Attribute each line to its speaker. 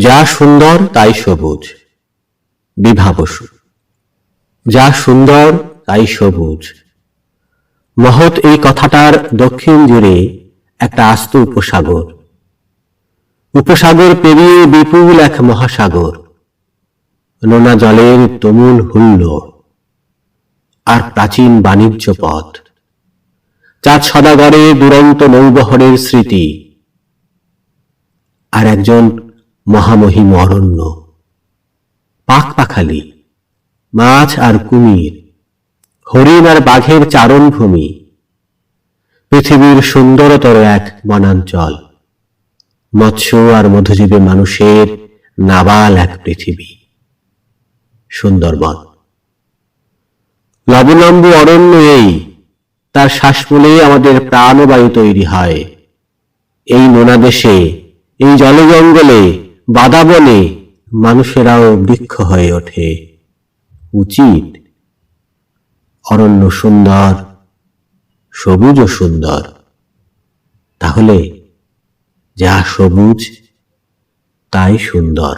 Speaker 1: যা সুন্দর তাই সবুজ। বিভা বসু যা সুন্দর তাই সবুজ। মহৎ এই কথাটার দক্ষিণ জুড়ে একটা আস্ত উপসাগর। উপসাগর পেরিয়ে বিপুল এক মহাসাগর। নোনা জলের তমুল হুল্ল। আর প্রাচীন বাণিজ্য পথ। চাঁদ সদাগরে দুরন্ত নৌবহরের স্মৃতি। আর একজন মহামহিম অরণ্য। পাক পাখালি মাছ আর কুমির, হরিণ আর বাঘের চারণভূমি, পৃথিবীর সুন্দরতর এক বনাঞ্চল, মৎস্য আর মধুজীবী মানুষের নাবাল এক পৃথিবী। সুন্দরবন। লবলম্ব অরণ্য এই, তার শ্বাসমূলে আমাদের প্রাণবায়ু তৈরি হয়। এই নোনা দেশে, এই জলজঙ্গলে বাদাবনে মানুষেরাও বৃক্ষ হয়ে ওঠে। উচিত অরণ্য সুন্দর, সবুজ ও সুন্দর। তাহলে যা সবুজ, তাই সুন্দর।